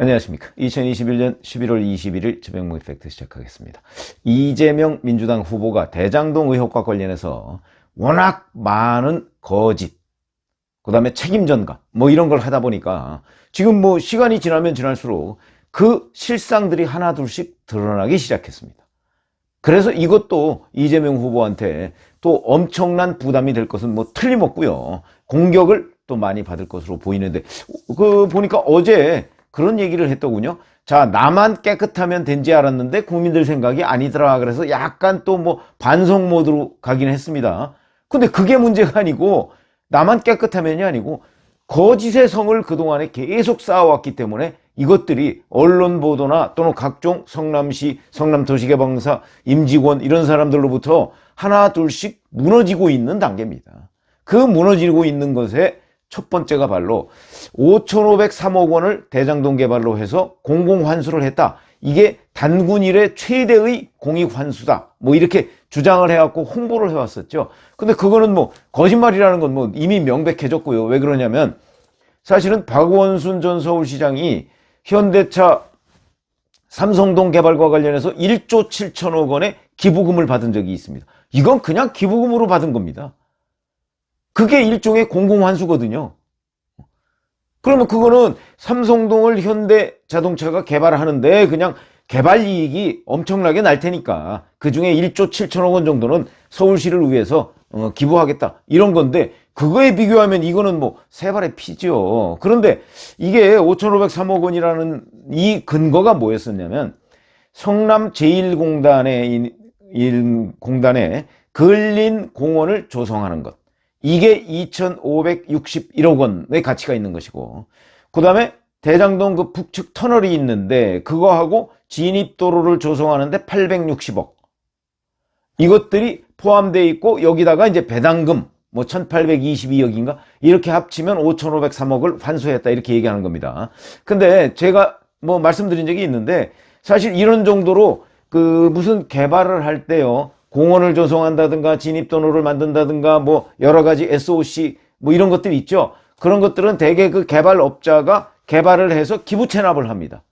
안녕하십니까. 2021년 11월 21일 저병무 이펙트 시작하겠습니다. 이재명 민주당 후보가 대장동 의혹과 관련해서 워낙 많은 거짓, 그 다음에 책임 전가, 뭐 이런 걸 하다 보니까 지금 뭐 시간이 지나면 지날수록 그 실상들이 하나둘씩 드러나기 시작했습니다. 그래서 이것도 이재명 후보한테 또 엄청난 부담이 될 것은 뭐 틀림없고요. 공격을 또 많이 받을 것으로 보이는데 그 보니까 어제 그런 얘기를 했더군요. 자, 나만 깨끗하면 된지 알았는데 국민들 생각이 아니더라. 그래서 약간 또 뭐 반성 모드로 가긴 했습니다. 근데 그게 문제가 아니고 나만 깨끗하면이 아니고 거짓의 성을 그동안에 계속 쌓아왔기 때문에 이것들이 언론 보도나 또는 각종 성남시, 성남도시개발공사, 임직원 이런 사람들로부터 하나 둘씩 무너지고 있는 단계입니다. 그 무너지고 있는 것에 첫 번째가 바로 5,503억 원을 대장동 개발로 해서 공공환수를 했다. 이게 단군 일의 최대의 공익환수다. 뭐 이렇게 주장을 해갖고 홍보를 해왔었죠. 근데 그거는 뭐 거짓말이라는 건 뭐 이미 명백해졌고요. 왜 그러냐면 사실은 박원순 전 서울시장이 현대차 삼성동 개발과 관련해서 1조 7천억 원의 기부금을 받은 적이 있습니다. 이건 그냥 기부금으로 받은 겁니다. 그게 일종의 공공환수거든요. 그러면 그거는 삼성동을 현대 자동차가 개발하는데 그냥 개발 이익이 엄청나게 날 테니까 그 중에 1조 7천억 원 정도는 서울시를 위해서 어, 기부하겠다 이런 건데 그거에 비교하면 이거는 뭐 세 발의 피죠. 그런데 이게 5,503억 원이라는 이 근거가 뭐였었냐면 성남 제1공단의 일 공단에 근린 공원을 조성하는 것. 이게 2,561억 원의 가치가 있는 것이고, 그 다음에 대장동 그 북측 터널이 있는데, 그거하고 진입도로를 조성하는데 860억. 이것들이 포함되어 있고, 여기다가 이제 배당금, 뭐 1822억인가? 이렇게 합치면 5,503억을 환수했다. 이렇게 얘기하는 겁니다. 근데 제가 뭐 말씀드린 적이 있는데, 사실 이런 정도로 그 무슨 개발을 할 때요, 공원을 조성한다든가 진입도로를 만든다든가 뭐 여러 가지 SOC 뭐 이런 것들이 있죠. 그런 것들은 대개 그 개발업자가 개발을 해서 기부 체납을 합니다.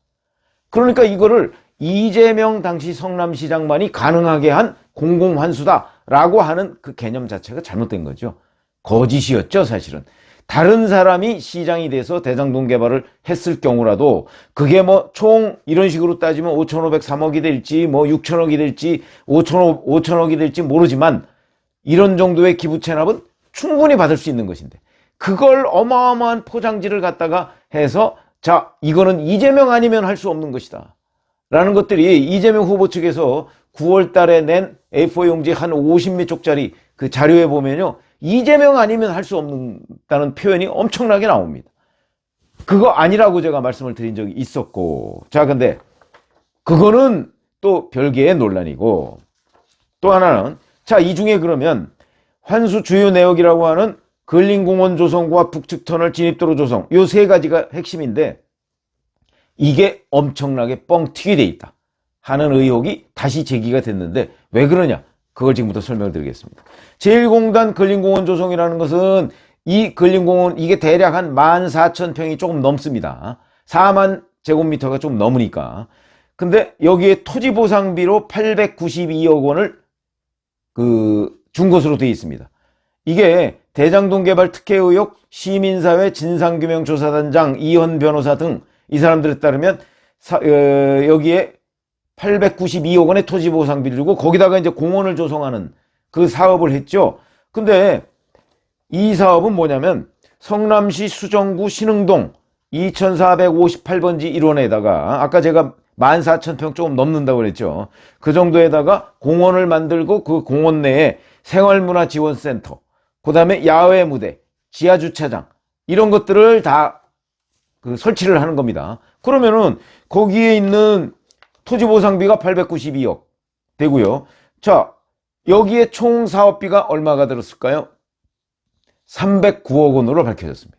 그러니까 이거를 이재명 당시 성남시장만이 가능하게 한 공공환수다라고 하는 그 개념 자체가 잘못된 거죠. 거짓이었죠, 사실은. 다른 사람이 시장이 돼서 대장동 개발을 했을 경우라도 그게 뭐 총 이런 식으로 따지면 5,503억이 될지 뭐 6천억이 될지 5천억, 5천억이 될지 모르지만 이런 정도의 기부 체납은 충분히 받을 수 있는 것인데 그걸 어마어마한 포장지를 갖다가 해서 자, 이거는 이재명 아니면 할 수 없는 것이다. 라는 것들이 이재명 후보 측에서 9월 달에 낸 A4 용지 한 50몇 쪽짜리 그 자료에 보면요. 이재명 아니면 할 수 없다는 표현이 엄청나게 나옵니다. 그거 아니라고 제가 말씀을 드린 적이 있었고. 자, 근데 그거는 또 별개의 논란이고 또 하나는 자, 이 중에 그러면 환수 주요 내역이라고 하는 근린공원 조성과 북측 터널 진입도로 조성 요 세 가지가 핵심인데 이게 엄청나게 뻥튀기 돼 있다 하는 의혹이 다시 제기가 됐는데 왜 그러냐? 그걸 지금부터 설명을 드리겠습니다. 제1공단 근린공원 조성이라는 것은 이 근린공원 이게 대략 한 14,000평이 조금 넘습니다. 4만 제곱미터가 좀 넘으니까. 근데 여기에 토지 보상비로 892억 원을 그 준 것으로 되어 있습니다. 이게 대장동 개발 특혜 의혹 시민사회 진상규명조사단장 이현 변호사 등 이 사람들에 따르면 사, 어, 여기에 892억 원의 토지 보상비를 주고 거기다가 이제 공원을 조성하는 그 사업을 했죠. 근데 이 사업은 뭐냐면 성남시 수정구 신흥동 2458번지 1원에다가 아까 제가 14,000평 조금 넘는다고 그랬죠. 그 정도에다가 공원을 만들고 그 공원 내에 생활문화지원센터, 그 다음에 야외 무대, 지하주차장 이런 것들을 다 그 설치를 하는 겁니다. 그러면은 거기에 있는 토지 보상비가 892억 되고요. 자, 여기에 총 사업비가 얼마가 들었을까요? 309억 원으로 밝혀졌습니다.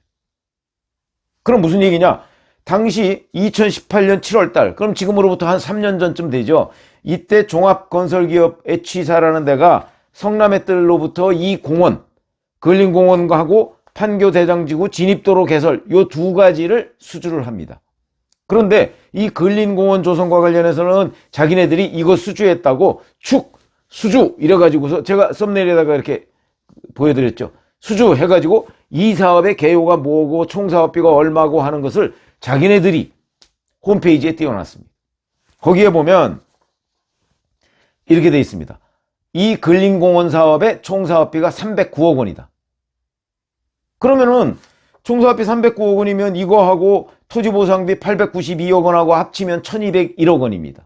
그럼 무슨 얘기냐? 당시 2018년 7월 달, 그럼 지금으로부터 한 3년 전쯤 되죠. 이때 종합건설기업 H사라는 데가 성남의 뜰로부터 이 공원, 근린공원하고 판교 대장지구 진입도로 개설 요 두 가지를 수주를 합니다. 그런데 이 근린공원 조성과 관련해서는 자기네들이 이거 수주했다고 축 수주 이래가지고서 제가 썸네일에다가 이렇게 보여드렸죠. 수주 해가지고 이 사업의 개요가 뭐고 총사업비가 얼마고 하는 것을 자기네들이 홈페이지에 띄워놨습니다. 거기에 보면 이렇게 돼 있습니다. 이 근린공원 사업의 총사업비가 309억 원이다. 그러면은 총사업비 309억 원이면 이거하고 토지보상비 892억 원하고 합치면 1201억 원입니다.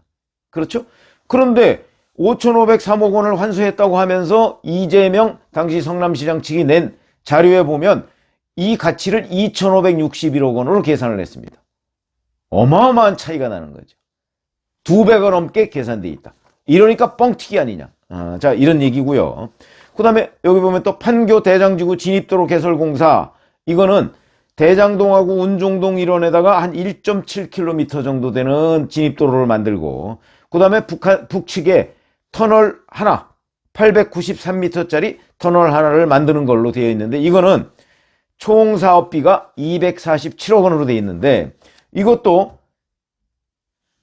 그렇죠? 그런데 5,503억 원을 환수했다고 하면서 이재명 당시 성남시장 측이 낸 자료에 보면 이 가치를 2,561억 원으로 계산을 했습니다. 어마어마한 차이가 나는 거죠. 두 배가 넘게 계산돼 있다. 이러니까 뻥튀기 아니냐. 아, 자, 이런 얘기고요. 그 다음에 여기 보면 또 판교 대장지구 진입도로 개설공사. 이거는 대장동하고 운종동 일원에다가 한 1.7km 정도 되는 진입도로를 만들고, 그 다음에 북측에 터널 하나, 893m짜리 터널 하나를 만드는 걸로 되어 있는데, 이거는 총 사업비가 247억 원으로 되어 있는데, 이것도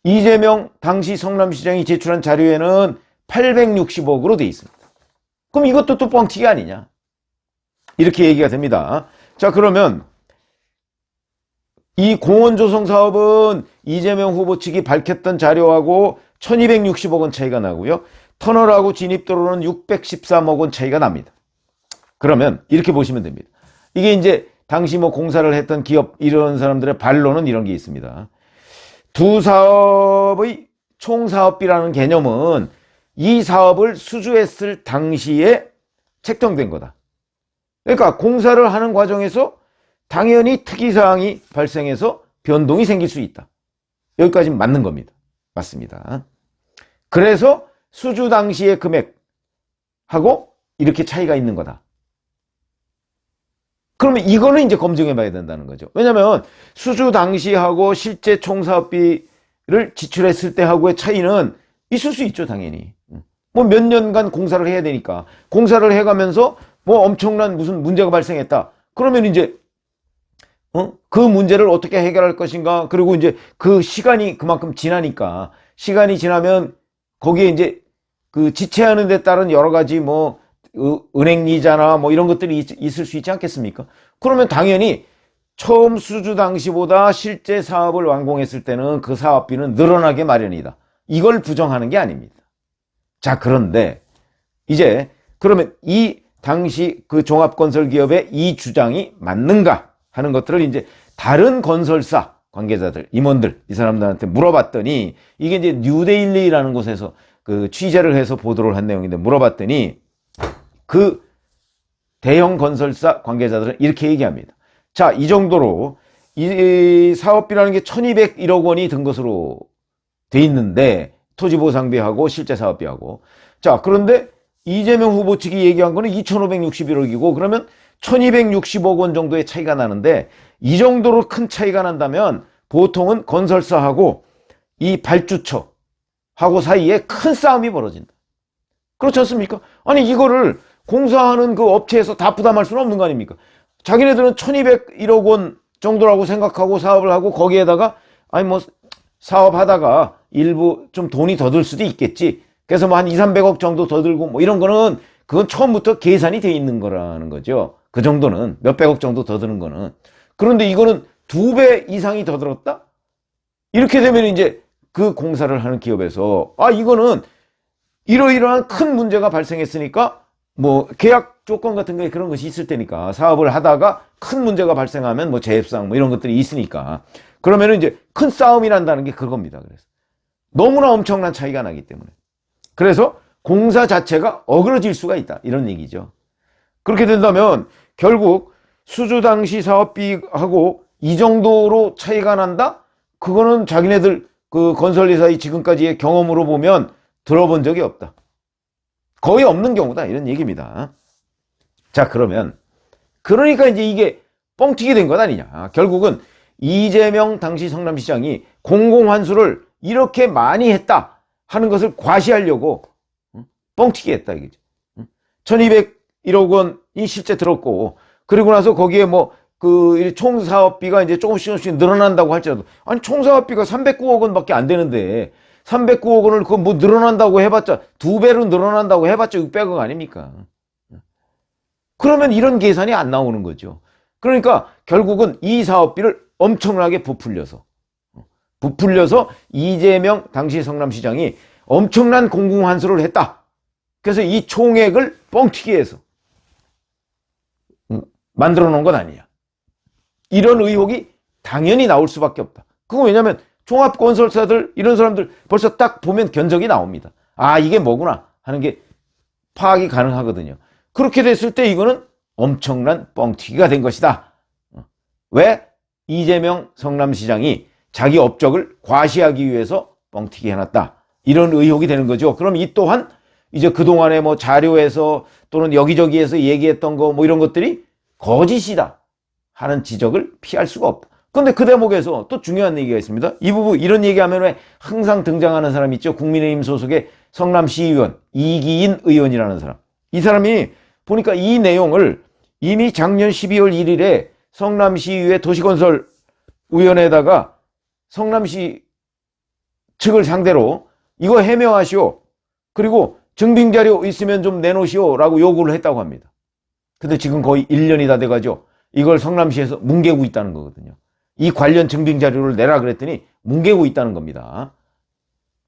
이재명 당시 성남시장이 제출한 자료에는 860억으로 되어 있습니다. 그럼 이것도 또 뻥튀기 아니냐? 이렇게 얘기가 됩니다. 자, 그러면 이 공원 조성 사업은 이재명 후보 측이 밝혔던 자료하고 1260억 원 차이가 나고요. 터널하고 진입도로는 613억 원 차이가 납니다. 그러면 이렇게 보시면 됩니다. 이게 이제 당시 뭐 공사를 했던 기업 이런 사람들의 반론은 이런 게 있습니다. 두 사업의 총 사업비라는 개념은 이 사업을 수주했을 당시에 책정된 거다. 그러니까 공사를 하는 과정에서 당연히 특이사항이 발생해서 변동이 생길 수 있다. 여기까지는 맞는 겁니다. 맞습니다. 그래서 수주 당시의 금액하고 이렇게 차이가 있는 거다. 그러면 이거는 이제 검증해 봐야 된다는 거죠. 왜냐하면 수주 당시하고 실제 총사업비를 지출했을 때하고의 차이는 있을 수 있죠, 당연히. 뭐 몇 년간 공사를 해야 되니까. 공사를 해가면서 뭐 엄청난 무슨 문제가 발생했다. 그러면 이제, 어? 그 문제를 어떻게 해결할 것인가. 그리고 이제 그 시간이 그만큼 지나니까. 시간이 지나면 거기에 이제 그 지체하는 데 따른 여러 가지 뭐 은행 이자나 뭐 이런 것들이 있, 을수 있지 않겠습니까? 그러면 당연히 처음 수주 당시보다 실제 사업을 완공했을 때는 그 사업비는 늘어나게 마련이다. 이걸 부정하는 게 아닙니다. 자, 그런데 이제 그러면 이 당시 그 종합건설 기업의 이 주장이 맞는가 하는 것들을 이제 다른 건설사 관계자들, 임원들, 이 사람들한테 물어봤더니 이게 이제 뉴데일리라는 곳에서 그 취재를 해서 보도를 한 내용인데 물어봤더니 그 대형 건설사 관계자들은 이렇게 얘기합니다. 자, 이 정도로 이 사업비라는 게 1201억 원이 든 것으로 돼 있는데 토지보상비하고 실제 사업비하고 자, 그런데 이재명 후보 측이 얘기한 거는 2561억이고 그러면 1260억 원 정도의 차이가 나는데 이 정도로 큰 차이가 난다면 보통은 건설사하고 이 발주처하고 사이에 큰 싸움이 벌어진다. 그렇지 않습니까? 아니 이거를 공사하는 그 업체에서 다 부담할 수는 없는 거 아닙니까? 자기네들은 1201억 원 정도라고 생각하고 사업을 하고 거기에다가 아니 뭐 사업하다가 일부 좀 돈이 더 들 수도 있겠지. 그래서 뭐 한 2, 300억 정도 더 들고 뭐 이런 거는 그건 처음부터 계산이 돼 있는 거라는 거죠. 그 정도는 몇백억 정도 더 드는 거는. 그런데 이거는 두 배 이상이 더 들었다? 이렇게 되면 이제 그 공사를 하는 기업에서 아 이거는 이러이러한 큰 문제가 발생했으니까 뭐 계약 조건 같은 거에 그런 것이 있을 테니까 사업을 하다가 큰 문제가 발생하면 뭐 재협상 뭐 이런 것들이 있으니까 그러면은 이제 큰 싸움이 난다는 게 그겁니다. 그래서 너무나 엄청난 차이가 나기 때문에 그래서 공사 자체가 어그러질 수가 있다 이런 얘기죠. 그렇게 된다면 결국 수주 당시 사업비하고 이 정도로 차이가 난다? 그거는 자기네들 그 건설회사의 지금까지의 경험으로 보면 들어본 적이 없다. 거의 없는 경우다 이런 얘기입니다. 자 그러면 그러니까 이제 이게 뻥튀기 된 것 아니냐. 결국은 이재명 당시 성남시장이 공공환수를 이렇게 많이 했다 하는 것을 과시하려고 뻥튀기 했다 이거죠. 1201억 원이 실제 들었고 그리고 나서 거기에 뭐 그 총사업비가 이제 조금씩 조금씩 늘어난다고 할지라도 아니 총사업비가 309억 원밖에 안 되는데 309억 원을 그 뭐 늘어난다고 해봤자 두 배로 늘어난다고 해봤자 600억 아닙니까? 그러면 이런 계산이 안 나오는 거죠. 그러니까 결국은 이 사업비를 엄청나게 부풀려서 부풀려서 이재명 당시 성남시장이 엄청난 공공환수를 했다. 그래서 이 총액을 뻥튀기 해서 만들어 놓은 건 아니야. 이런 의혹이 당연히 나올 수밖에 없다. 그거 왜냐면 종합건설사들 이런 사람들 벌써 딱 보면 견적이 나옵니다. 아 이게 뭐구나 하는 게 파악이 가능하거든요. 그렇게 됐을 때 이거는 엄청난 뻥튀기가 된 것이다. 어. 왜? 이재명 성남시장이 자기 업적을 과시하기 위해서 뻥튀기 해놨다. 이런 의혹이 되는 거죠. 그럼 이 또한 이제 그동안에 뭐 자료에서 또는 여기저기에서 얘기했던 거 뭐 이런 것들이 거짓이다 하는 지적을 피할 수가 없다. 근데 그 대목에서 또 중요한 얘기가 있습니다. 이 부분 이런 얘기하면 왜 항상 등장하는 사람 있죠. 국민의힘 소속의 성남시의원 이기인 의원이라는 사람. 이 사람이 보니까 이 내용을 이미 작년 12월 1일에 성남시의회 도시건설 위원회에다가 성남시 측을 상대로 이거 해명하시오. 그리고 증빙 자료 있으면 좀 내놓으시오. 라고 요구를 했다고 합니다. 근데 지금 거의 1년이 다 돼가죠. 이걸 성남시에서 뭉개고 있다는 거거든요. 이 관련 증빙 자료를 내라 그랬더니 뭉개고 있다는 겁니다.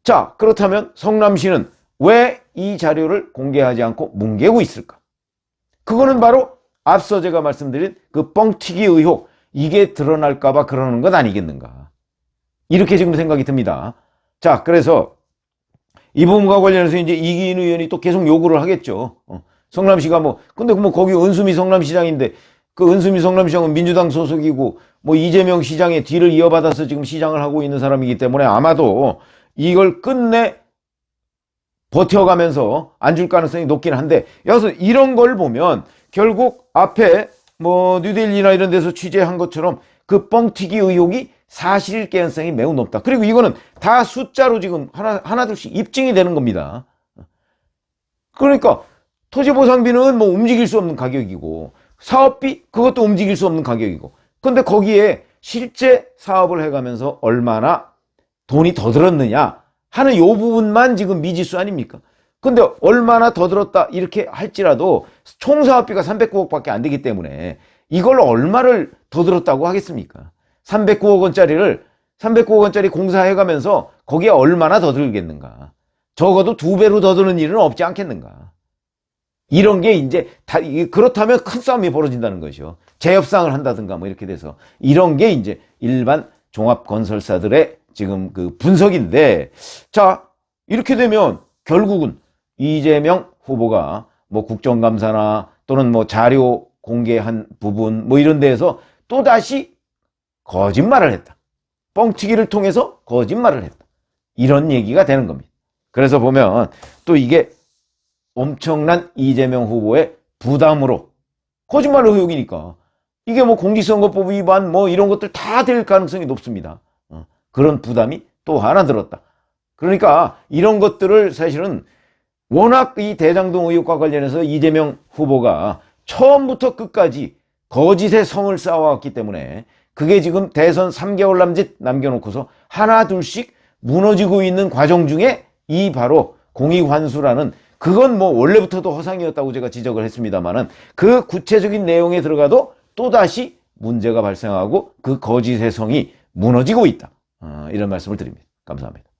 자, 그렇다면 성남시는 왜 이 자료를 공개하지 않고 뭉개고 있을까? 그거는 바로 앞서 제가 말씀드린 그 뻥튀기 의혹, 이게 드러날까봐 그러는 것 아니겠는가. 이렇게 지금 생각이 듭니다. 자, 그래서 이 부분과 관련해서 이제 이기인 의원이 또 계속 요구를 하겠죠. 어, 성남시가 뭐, 근데 뭐 거기 은수미 성남시장인데 그 은수미 성남시장은 민주당 소속이고 뭐 이재명 시장의 뒤를 이어받아서 지금 시장을 하고 있는 사람이기 때문에 아마도 이걸 끝내 버텨가면서 안 줄 가능성이 높긴 한데 여기서 이런 걸 보면 결국 앞에 뭐 뉴델리나 이런 데서 취재한 것처럼 그 뻥튀기 의혹이 사실일 가능성이 매우 높다. 그리고 이거는 다 숫자로 지금 하나, 하나둘씩 입증이 되는 겁니다. 그러니까 토지보상비는 뭐 움직일 수 없는 가격이고 사업비 그것도 움직일 수 없는 가격이고 근데 거기에 실제 사업을 해가면서 얼마나 돈이 더 들었느냐 하는 요 부분만 지금 미지수 아닙니까? 근데 얼마나 더 들었다 이렇게 할지라도 총 사업비가 309억밖에 안 되기 때문에 이걸 얼마를 더 들었다고 하겠습니까? 309억 원짜리를 309억 원짜리 공사해 가면서 거기에 얼마나 더 들겠는가? 적어도 두 배로 더 드는 일은 없지 않겠는가? 이런 게 이제 다 그렇다면 큰 싸움이 벌어진다는 것이죠. 재협상을 한다든가 뭐 이렇게 돼서 이런 게 이제 일반 종합 건설사들의 지금 그 분석인데 자 이렇게 되면 결국은 이재명 후보가 뭐 국정감사나 또는 뭐 자료 공개한 부분 뭐 이런 데에서 또 다시 거짓말을 했다. 뻥튀기를 통해서 거짓말을 했다. 이런 얘기가 되는 겁니다. 그래서 보면 또 이게 엄청난 이재명 후보의 부담으로 거짓말 의혹이니까 이게 뭐 공직선거법 위반 뭐 이런 것들 다 될 가능성이 높습니다. 어, 그런 부담이 또 하나 들었다. 그러니까 이런 것들을 사실은 워낙 이 대장동 의혹과 관련해서 이재명 후보가 처음부터 끝까지 거짓의 성을 쌓아왔기 때문에 그게 지금 대선 3개월 남짓 남겨놓고서 하나 둘씩 무너지고 있는 과정 중에 이 바로 공익환수라는 그건 뭐 원래부터도 허상이었다고 제가 지적을 했습니다만은 그 구체적인 내용에 들어가도 또다시 문제가 발생하고 그 거짓의 성이 무너지고 있다. 어, 이런 말씀을 드립니다. 감사합니다.